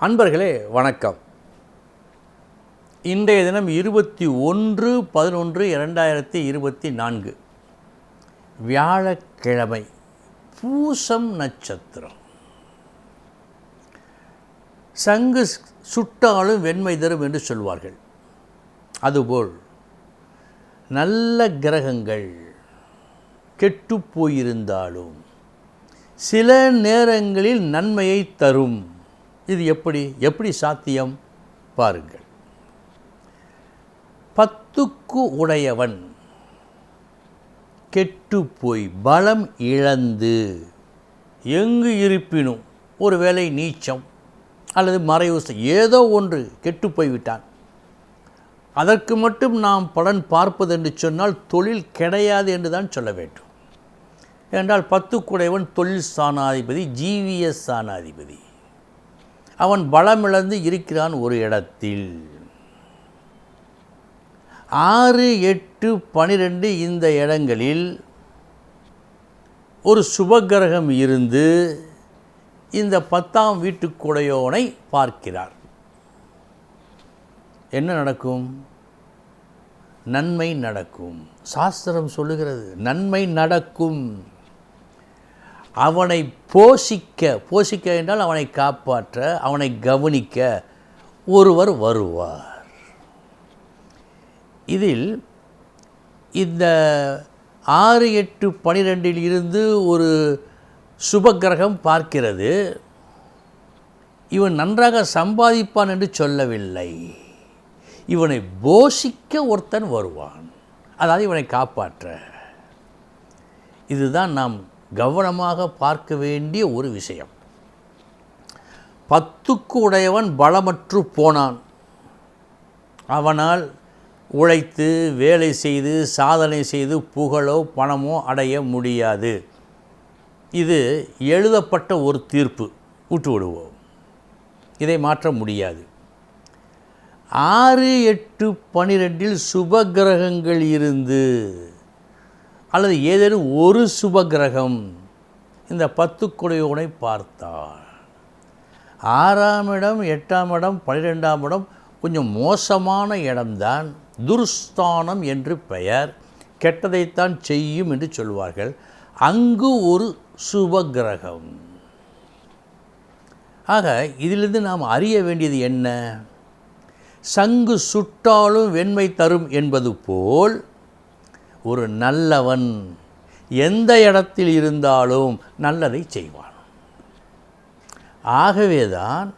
அன்பர்களே வணக்கம். இன்றைய தினம் இருபத்தி ஒன்று பதினொன்று இரண்டாயிரத்தி இருபத்தி நான்கு. வியாழக்கிழமை பூசம் நட்சத்திரம். சங்கு சுட்டாலும் வெண்மை தரும் என்று சொல்வார்கள். அதுபோல் நல்ல கிரகங்கள் கெட்டுப் போயிருந்தாலும் சில நேரங்களில் நன்மையை தரும். இது எப்படி எப்படி சாத்தியம்? பாருங்கள். பத்துக்கு உடையவன் கெட்டு போய் பலம் இழந்து எங்கு இருப்பினும் ஒரு வேளை நீச்சம் அல்லது மறைவு ஏதோ ஒன்று கெட்டு போய்விட்டான் அதற்கு மட்டும் நாம் பலன் பார்ப்பது என்று சொன்னால் தொழில் கிடையாது என்று தான் சொல்ல வேண்டும். ஏனென்றால் பத்துக்குடையவன் தொழில் ஸ்தானாதிபதி ஜிவிஎஸ் ஸ்தானாதிபதி அவன் பலமிழந்து இருக்கிறான் ஒரு இடத்தில். ஆறு எட்டு பனிரெண்டு இந்த இடங்களில் ஒரு சுபகிரகம் இருந்து இந்த பத்தாம் வீட்டுக்குடையோனை பார்க்கிறார். என்ன நடக்கும்? நன்மை நடக்கும். சாஸ்திரம் சொல்லுகிறது நன்மை நடக்கும். அவனை போஷிக்க போஷிக்க என்றால் அவனை காப்பாற்ற அவனை கவனிக்க ஒருவர் வருவார். இதில் இந்த ஆறு எட்டு பனிரெண்டில் இருந்து ஒரு சுபக்கிரகம் பார்க்கிறது. இவன் நன்றாக சம்பாதிப்பான் என்று சொல்லவில்லை. இவனை போஷிக்க ஒருத்தன் வருவான். அதாவது இவனை காப்பாற்ற. இதுதான் நாம் கவனமாக பார்க்க வேண்டிய ஒரு விஷயம். பத்துக்கு உடையவன் பலமற்று போனான். அவனால் உழைத்து வேலை செய்து சாதனை செய்து புகழோ பணமோ அடைய முடியாது. இது எழுதப்பட்ட ஒரு தீர்ப்பு. விட்டு விடுவோம். இதை மாற்ற முடியாது. ஆறு எட்டு பனிரெண்டில் சுபகிரகங்கள் இருந்து அல்லது ஏதேனும் ஒரு சுபகிரகம். இந்த பத்துக்குடையோனை பார்த்தால் ஆறாம் இடம் எட்டாம் இடம் பன்னிரெண்டாம் இடம் கொஞ்சம் மோசமான இடம்தான். துர்ஸ்தானம் என்று பெயர். கெட்டதைத்தான் செய்யும் என்று சொல்வார்கள். அங்கு ஒரு சுபகிரகம். ஆக இதிலிருந்து நாம் அறிய வேண்டியது என்ன? சங்கு சுட்டாலும் வெண்மை தரும் என்பது போல் ஒரு நல்லவன் எந்த இடத்தில் இருந்தாலும் நல்லதை செய்வான். ஆகவேதான்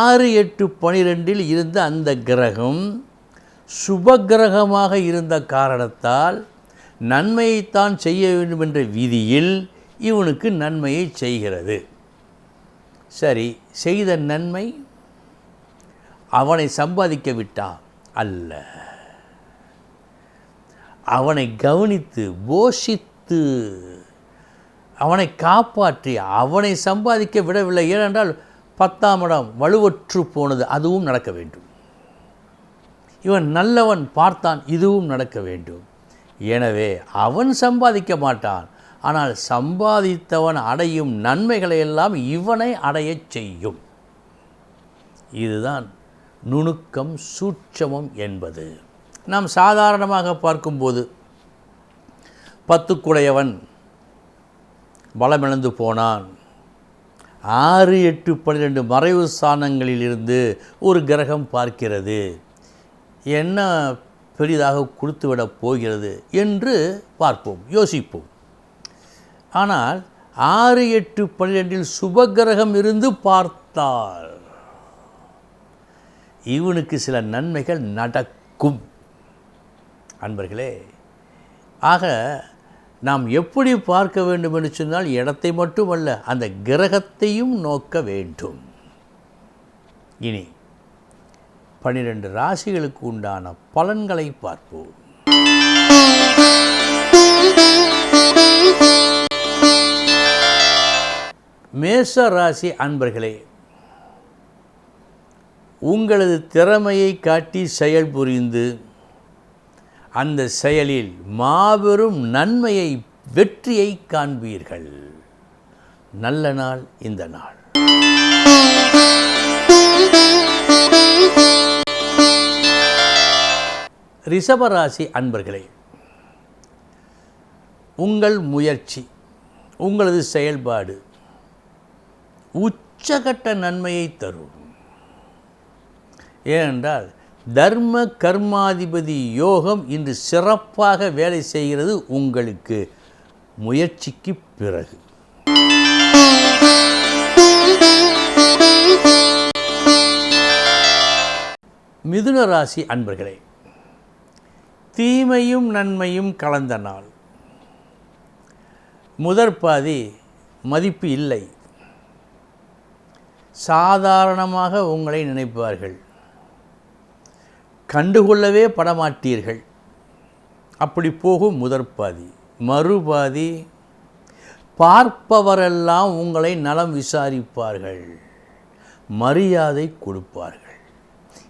ஆறு எட்டு பனிரெண்டில் இருந்த அந்த கிரகம் சுபகிரகமாக இருந்த காரணத்தால் நன்மையைத்தான் செய்ய வேண்டும் என்ற விதியில் இவனுக்கு நன்மையை செய்கிறது. சரி செய்த நன்மை அவனை சம்பாதிக்க விட்டான் அல்ல. அவனை கவனித்து போஷித்து அவனை காப்பாற்றி அவனை சம்பாதிக்க விடவில்லை. ஏனென்றால் பத்தாம் இடம் வலுவற்று போனது அதுவும் நடக்க வேண்டும். இவன் நல்லவன் பார்த்தான் இதுவும் நடக்க வேண்டும். எனவே அவன் சம்பாதிக்க மாட்டான். ஆனால் சம்பாதித்தவன் அடையும் நன்மைகளை எல்லாம் இவனை அடையச் செய்யும். இதுதான் நுணுக்கம் சூட்சமம் என்பது. நாம் சாதாரணமாக பார்க்கும்போது பத்துக்குடையவன் பலமிழந்து போனான். ஆறு எட்டு பன்னிரெண்டு மறைவு ஸ்தானங்களிலிருந்து ஒரு கிரகம் பார்க்கிறது. என்ன பெரிதாக கொடுத்துவிடப் போகிறது என்று பார்ப்போம் யோசிப்போம். ஆனால் ஆறு எட்டு பன்னிரெண்டில் சுபகிரகம் இருந்து பார்த்தால் இவனுக்கு சில நன்மைகள் நடக்கும். அன்பர்களே ஆக நாம் எப்படி பார்க்க வேண்டும் என்று சொன்னால் இடத்தை மட்டுமல்ல அந்த கிரகத்தையும் நோக்க வேண்டும். இனி பன்னிரண்டு ராசிகளுக்கு உண்டான பலன்களை பார்ப்போம். மேச ராசி அன்பர்களே உங்களது திறமையை காட்டி செயல் புரிந்து அந்த செயலில் மாபெரும் நன்மையை வெற்றியை காண்பீர்கள். நல்ல நாள் இந்த நாள். ரிஷபராசி அன்பர்களே உங்கள் முயற்சி உங்களது செயல்பாடு உச்சகட்ட நன்மையை தரும். ஏனென்றால் தர்ம கர்மாதிபதி யோகம் இன்று சிறப்பாக வேலை செய்கிறது உங்களுக்கு. முயற்சிக்கு பிறகு. மிதுன ராசி அன்பர்களே தீமையும் நன்மையும் கலந்த நாள். முதற் பாதி மதிப்பு இல்லை. சாதாரணமாக உங்களை நினைப்பார்கள். கண்டுகொள்ளவே படமாட்டீர்கள். அப்படி போகும் முதற் பாதி மறுபாதி பார்ப்பவரெல்லாம் உங்களை நலம் விசாரிப்பார்கள். மரியாதை கொடுப்பார்கள்.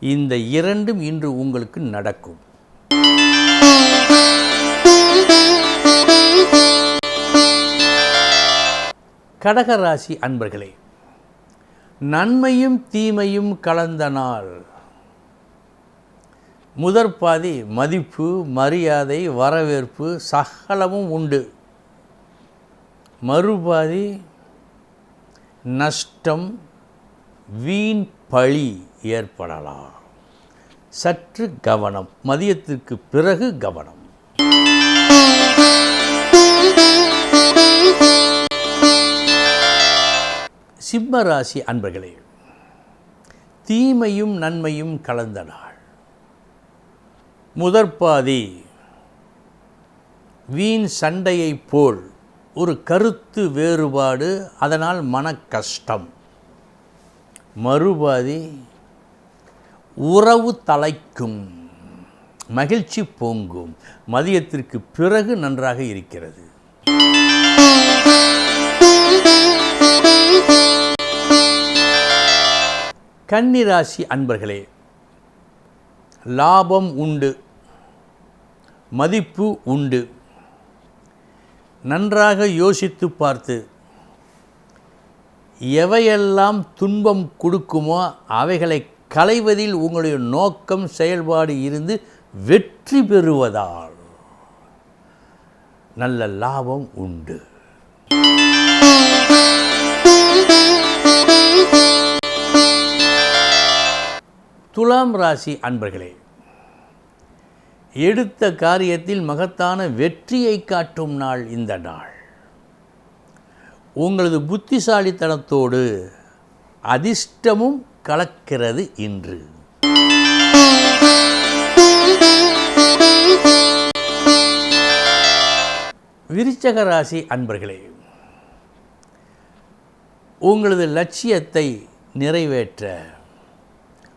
இந்த இரண்டும் இன்று உங்களுக்கு நடக்கும். கடகராசி அன்பர்களே நன்மையும் தீமையும் கலந்த நாள். முதற் பாதி மதிப்பு மரியாதை வரவேற்பு சகலமும் உண்டு. மறுபாதி நஷ்டம் வீண் பழி ஏற்படலாம். சற்று கவனம் மதியத்திற்கு பிறகு கவனம். சிம்ம ராசி அன்பர்களே தீமையும் நன்மையும் கலந்த நாள். முதற்பாதி. வீண் சண்டையைப் போல் ஒரு கருத்து வேறுபாடு அதனால் மன கஷ்டம் மறுபாதி உறவு தலைக்கும் மகிழ்ச்சி பொங்கும் மதியத்திற்கு பிறகு நன்றாக இருக்கிறது. கன்னிராசி அன்பர்களே லாபம் உண்டு மதிப்பு உண்டு. நன்றாக யோசித்து பார்த்து எவையெல்லாம் துன்பம் கொடுக்குமோ அவைகளை களைவதில் உங்களுடைய நோக்கம் செயல்பாடு இருந்து வெற்றி பெறுவதால் நல்ல லாபம் உண்டு. துலாம் ராசி அன்பர்களே எடுத்த காரியத்தில் மகத்தான வெற்றியை காட்டும் நாள் இந்த நாள். உங்களது புத்திசாலித்தனத்தோடு அதிர்ஷ்டமும் கலக்கிறது இன்று. விருச்சக ராசி அன்பர்களே உங்களது லட்சியத்தை நிறைவேற்ற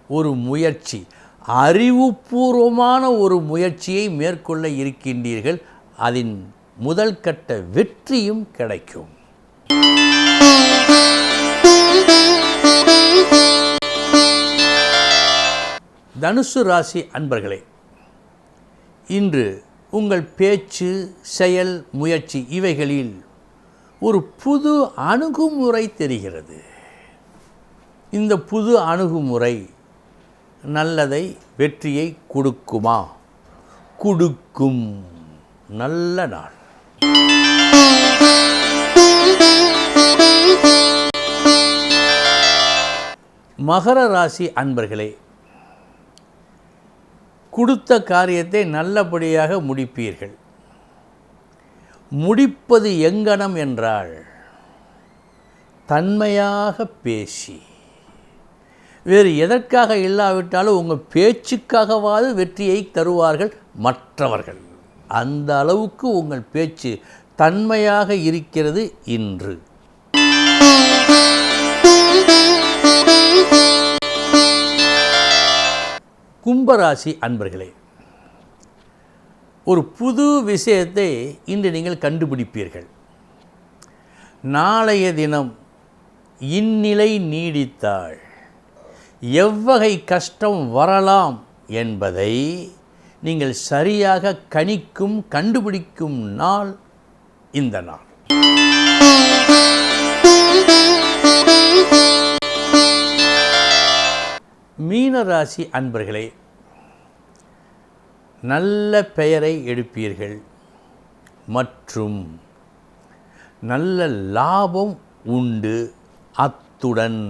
ஒரு முயற்சி. அறிவுபூர்வமான ஒரு முயற்சியை மேற்கொள்ள இருக்கின்றீர்கள். அதன் முதல் கட்ட வெற்றியும் கிடைக்கும். தனுசு ராசி அன்பர்களே இன்று உங்கள் பேச்சு செயல் முயற்சி இவைகளில் ஒரு புது அணுகுமுறை தெரிகிறது. இந்த புது அணுகுமுறை நல்லதை வெற்றியை கொடுக்குமா? கொடுக்கும். நல்ல நாள். மகர ராசி அன்பர்களே கொடுத்த காரியத்தை நல்லபடியாக முடிப்பீர்கள். முடிப்பது எங்கனம் என்றால் தன்மையாக பேசி வேறு எதற்காக இல்லாவிட்டாலும் உங்கள் பேச்சுக்காகவாது வெற்றியை தருவார்கள் மற்றவர்கள். அந்த அளவுக்கு உங்கள் பேச்சு தன்மையாக இருக்கிறது இன்று. கும்பராசி அன்பர்களே ஒரு புது விஷயத்தை இன்று நீங்கள் கண்டுபிடிப்பீர்கள். நாளைய தினம் இந்நிலை நீடித்தாள். எவ்வகை கஷ்டம் வரலாம் என்பதை நீங்கள் சரியாக கணிக்கும் கண்டுபிடிக்கும் நாள் இந்த நாள். மீனராசி அன்பர்களே நல்ல பெயரை எடுப்பீர்கள் மற்றும் நல்ல லாபம் உண்டு அத்துடன்.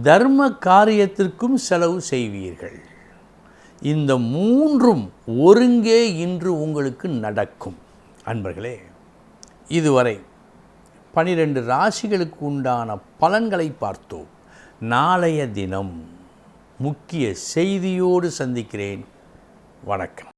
தர்ம காரியத்திற்கும் செலவு செய்வீர்கள். இந்த மூன்றும் ஒருங்கே இன்று உங்களுக்கு நடக்கும். அன்பர்களே இதுவரை பனிரெண்டு ராசிகளுக்கு உண்டான பலன்களை பார்த்தோம். நாளைய தினம் முக்கிய செய்தியோடு சந்திக்கிறேன். வணக்கம்.